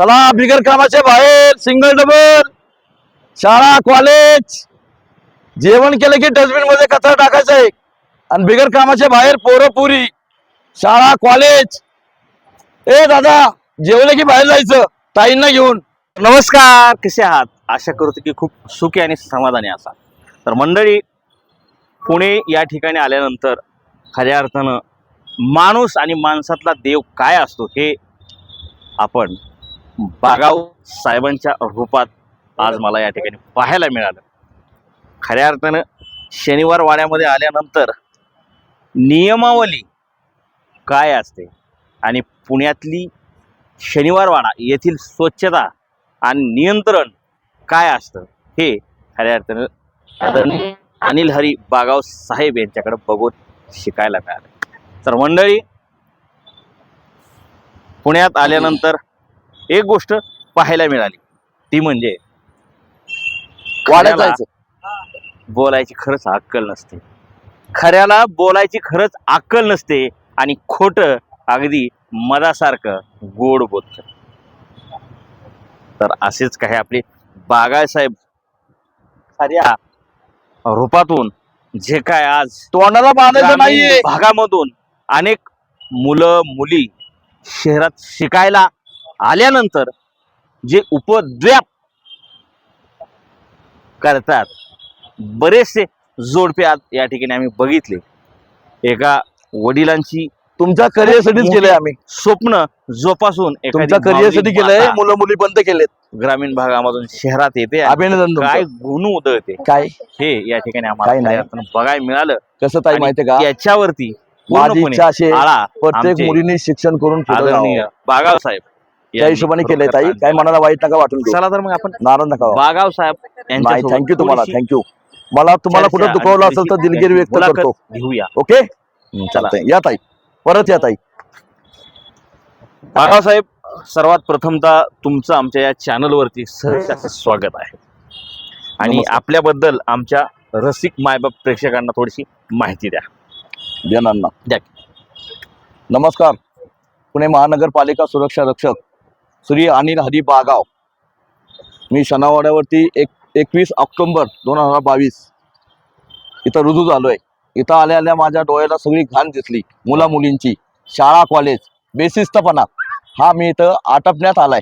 चला बिगर कामाच्या बाहेर सिंगल डबल शाळा कॉलेज जेवण केलं की डस्टबिनमध्ये कचरा टाकायचा आहे आणि बिगर कामाच्या बाहेर पोरपुरी शाळा कॉलेज ए दादा जेवलं की बाहेर जायचं? ताईंना घेऊन. नमस्कार कसे आहात? आशा करतो की खूप सुखी आणि समाधानी असा तर मंडळी पुणे या ठिकाणी आल्यानंतर खऱ्या अर्थानं माणूस आणि माणसातला देव काय असतो हे आपण बागाव साहेबांच्या रूपात आज मला या ठिकाणी पाहायला मिळालं. खऱ्या अर्थानं शनिवार वाड्यामध्ये आल्यानंतर नियमावली काय असते? आणि पुण्यातली शनिवारवाडा येथील स्वच्छता आणि नियंत्रण काय असतं? हे खऱ्या अर्थानं अनिल हरी बागाव साहेब यांच्याकडे बघून शिकायला मिळालं. तर मंडळी पुण्यात आल्यानंतर एक गोष्ट पाहायला मिळाली. ती म्हणजे जायचं बोलायची खरंच अक्कल नसते. खऱ्याला बोलायची खरंच अक्कल नसते आणि खोटं अगदी मधासारखं गोड बोलत. तर असेच काही आपले बागायसाहेब खऱ्या रूपातून जे काय आज तोंडाला बांधायचं नाहीये. भागामधून अनेक मुलं मुली शहरात शिकायला आल्यानंतर जे उपद्व्याप करतात बरेचसे जोडपे आज या ठिकाणी आम्ही बघितले. एका वडिलांची तुमच्या करिअरसाठीच केलंय आम्ही. स्वप्न जोपासून तुमच्या करिअरसाठी केलंय मुलं मुली बंद केलेत. ग्रामीण भागामधून शहरात येते अभिनंदन काय. गुण उधळते. काय? हे या ठिकाणी काय आम्हाला बघायला मिळालं. कसं ताई आणि माहितीये का? याच्यावरती माझी इच्छा अशी प्रत्येक मुलीने शिक्षण करून आदरणीय. बागाव साहेब त्या हिशोबाने केलंय ताई. काय मनाला वाईट नका वाटून घेऊ. चला तर मग आपण नाराज नका व्हा. बागाव साहेब नाही यांच्यासोबत थँक्यू तुम्हाला थोडीशी थँक्यू मला तुम्हाला चर्चा कुठं आणि दुखावलं असेल तर थोडीशी दिलगिरी व्यक्त मुलाखत करतो. घेऊया. ओके? चालतंय. या ताई. परत या ताई. बागाव साहेब सर्वात प्रथमतः तुमचं आमच्या या चॅनलवरती असं स्वागत आहे. आणि नमस्कार. आपल्याबद्दल आमच्या रसिक मायबाप प्रेक्षकांना थोडीशी माहिती द्या. देणार ना द्या नमस्कार. पुणे महानगरपालिका सुरक्षा रक्षक श्री अनिल हरी बागाव. मी शनावाड्यावरती एक एकवीस ऑक्टोंबर दोन हजार बावीस इथं रुजू झालोय. इथं आल्या आल्या माझ्या डोळ्याला सगळी घाण दिसली. मुला मुलींची शाळा कॉलेज बेशिस्तपणा. हा मी इथं आटपण्यात आलाय.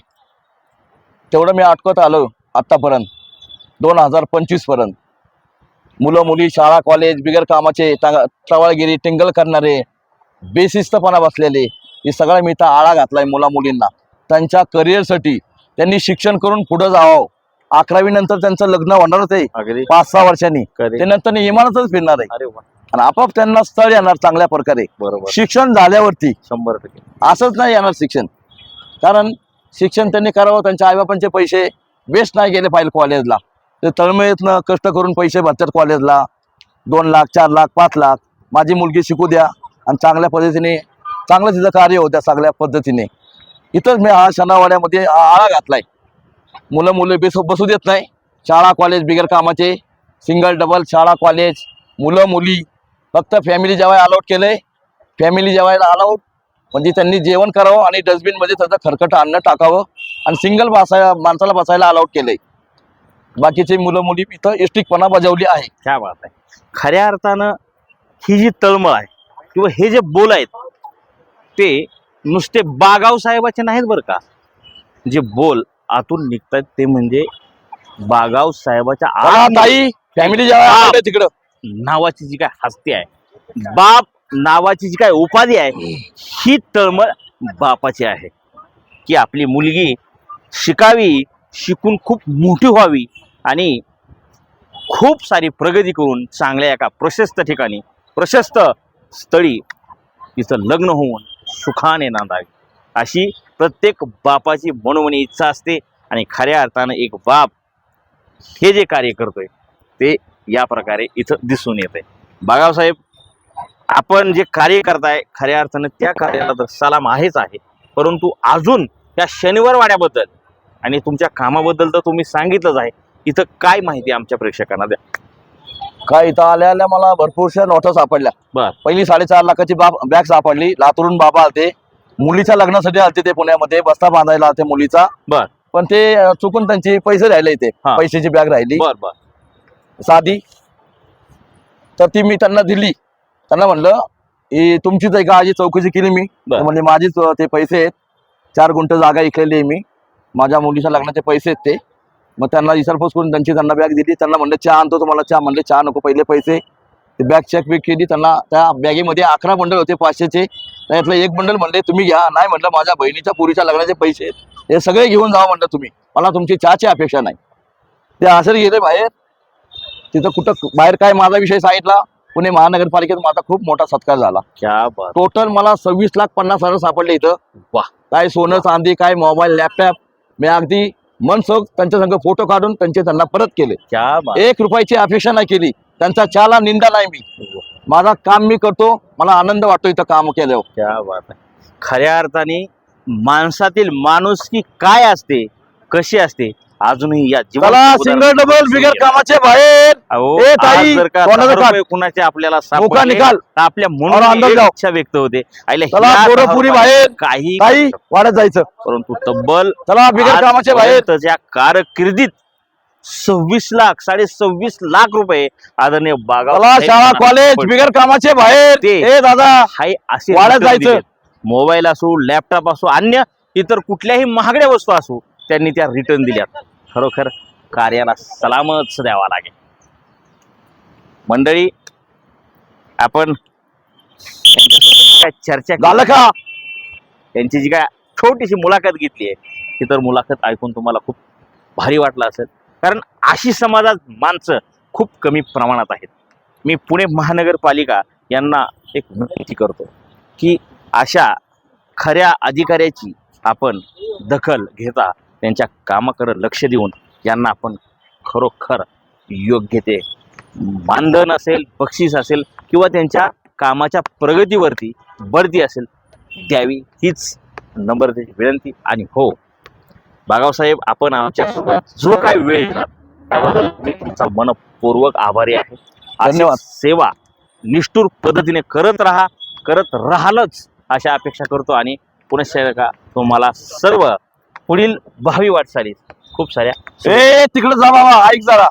तेवढं मी आटकत आलो आत्तापर्यंत दोन हजार पंचवीसपर्यंत मुलं मुली शाळा कॉलेज बिगर कामाचे टवाळगिरी टिंगल करणारे बेशिस्तपणा बसलेले हे सगळं मी इथं आळा घातलाय मुला मुलींना त्यांच्या करिअरसाठी त्यांनी शिक्षण करून पुढं जावं. अकरावी नंतर त्यांचं लग्न होणारच आहे पाच सहा वर्षांनी. कधी? ते नंतर इमानतच फिरणार आहे. आणि आपाप त्यांना स्थळ येणार चांगल्या प्रकारे. बरोबर. शिक्षण झाल्यावरती. शंभर टक्के. असंच नाही येणार शिक्षण. कारण शिक्षण त्यांनी करावं त्यांच्या आईबापांचे पैसे वेस्ट नाही गेले पाहिजे कॉलेजला ते तळमळीतनं कष्ट करून पैसे भरतात कॉलेजला दोन लाख चार लाख पाच लाख. माझी मुलगी शिकू द्या. आणि चांगल्या पद्धतीने चांगलं तिचं कार्य होत्या सगळ्या पद्धतीने. इथंच मी हा शनावाड्यामध्ये आ- आळा घातलाय. मुलं मुलं बेस बसू देत नाही. शाळा कॉलेज बिगर कामाचे. सिंगल डबल शाळा कॉलेज मुलं मुली. फक्त फॅमिली जेवायला अलाउट केलंय. फॅमिली जेवायला अलाउड म्हणजे त्यांनी जेवण करावं आणि डस्टबिनमध्ये त्याचं खरकट अन्न टाकावं आणि सिंगल बसायला माणसाला बसायला अलाउड केलंय. बाकीचे मुलं मुली इथं इष्टिकपणा बजावली आहे. काय बात आहे. खऱ्या अर्थानं ही जी तळमळ आहे किंवा हे जे बोल आहेत ते नुसते बागाव साहेबाचे नाहीत बरं का? जे बोल आतून निघतात ते म्हणजे बागाव साहेबाच्या ताई फॅमिली तिकडं नावाची जी काय हस्ती आहे. बाप नावाची जी काय उपाधी आहे ही तळमळ बापाची आहे. की आपली मुलगी शिकावी शिकून खूप मोठी व्हावी आणि खूप सारी प्रगती करून चांगल्या एका प्रशस्त ठिकाणी प्रशस्त स्थळी तिचं लग्न होऊन सुखाने नांदावी अशी प्रत्येक बापाची मनोमनी इच्छा असते आणि खऱ्या अर्थानं एक बाप हे जे कार्य करतोय ते या प्रकारे इथं दिसून येत आहे बागावसाहेब आपण जे कार्य करताय खऱ्या अर्थानं त्या कार्याला तर सलाम आहेच आहे. परंतु अजून त्या शनिवार वाड्याबद्दल आणि तुमच्या कामाबद्दल तर तुम्ही सांगितलंच आहे. इथं काय माहिती आमच्या प्रेक्षकांना द्या. काय इथं आल्या आल्या मला भरपूरशा नोटा सापडल्या. बर. पहिली साडेचार लाखाची बॅग सापडली. लातूरून बाबा आलते. मुलीच्या लग्नासाठी आलते ते पुण्यामध्ये. बस्ता बांधायला आलते मुलीचा. बर. पण ते अं, चुकून त्यांचे पैसे राहिले इथे. हा. पैशाची बॅग राहिली. बर बर. साधी. तर ती मी त्यांना दिली. त्यांना म्हणलं ही तुमचीच आहे का? आजी चौकशी केली मी. बर. म्हणले माझीच अं, ते पैसे आहेत. चार गुंठ जागा इकलेली आहे मी. माझ्या मुलीच्या लग्नाचे पैसे आहेत ते. मग त्यांना विचारपूस करून त्यांची त्यांना बॅग दिली. त्यांना म्हणलं चहा आणतो तुम्हाला चहा. म्हणले चहा नको पहिले पैसे. ते बॅग चेक बिक केली. त्यांना त्या बॅगेमध्ये अकरा बंडल होते पाचशेचे. त्यातलं एक बंडल म्हणले तुम्ही घ्या. नाही म्हणलं माझ्या बहिणीच्या पुरीच्या लग्नाचे पैसे आहेत. हे सगळे घेऊन जावं म्हणलं तुम्ही. मला तुमची चहाची अपेक्षा नाही. ते असं गेले बाहेर. तिथं कुठं बाहेर काय माझा विषय सांगितला? पुणे महानगरपालिकेत माझा खूप मोठा सत्कार झाला. टोटल मला सव्वीस लाख पन्नास हजार सापडले इथं. वा काय सोनं चांदी काय मोबाईल लॅपटॉप मी अगदी मनसोख त्यांच्या संग फोटो काढून त्यांचे त्यांना परत केले. क्या बात. एक रुपयाची अपेक्षा नाही केली. त्यांचा चाला निंदा नाही मी. माझा काम मी करतो मला आनंद वाटतो इथं काम केल्यावर. क्या बात आहे. खऱ्या अर्थाने माणसातील माणुसकी काय असते कशी असते अजूनही या उदाहरण- सिंगल डबल बिगर कामाचे बाहेर. ए, ताई, कोणाचं कुणाचे आपल्याला मोका सापडले, निकाल. तर आपल्या और म्हणून अंदर एक जाओ. इच्छा व्यक्त होते आईला चला, ह्या पोरं दहा पुरी रुपयात बाहेर. काही काही. वाढत जायचं परंतु तब्बल चला बिगर कामाचे बाहेर कारकिर्दीत सव्वीस लाख साडे सव्वीस लाख रुपये आदरणीय बागा चला शाळा कॉलेज बिगर कामाचे बाहेर ते- ए दादा हाय असे वाढत जायचं. दिलेत. मोबाईल असो लॅपटॉप असो अन्य इतर कुठल्याही महागड्या वस्तू असो त्यांनी त्या रिटर्न दिल्यात खरोखर कार्याला सलामच द्यावा लागेल मंडळी आपण काय चर्चा. झालं का? त्यांची जी काय छोटीशी मुलाखत घेतली आहे ती तर मुलाखत ऐकून तुम्हाला खूप भारी वाटलं असेल. कारण अशी समाजात माणसं खूप कमी प्रमाणात आहेत. मी पुणे महानगरपालिका यांना एक विनंती करतो की अशा खऱ्या अधिकाऱ्याची आपण दखल घेता त्यांच्या कामाकडे लक्ष देऊन यांना आपण खरोखर योग्य ते मानधन असेल बक्षीस असेल किंवा त्यांच्या कामाच्या प्रगतीवरती बढती असेल द्यावी हीच नम्रतेची विनंती आणि हो. बागावसाहेब आपण आमच्यासोबत जो काही वेळ दिला त्याबद्दल मी तुमचा मनपूर्वक आभारी आहे. धन्यवाद. सेवा निष्ठुर पद्धतीने करत राहा करत राहालच अशा अपेक्षा करतो आणि पुनश्च का तुम्हाला सर्व पुढील भावी वाटचालीत खूप साऱ्या ए तिकडे जा बाबा ऐक जरा.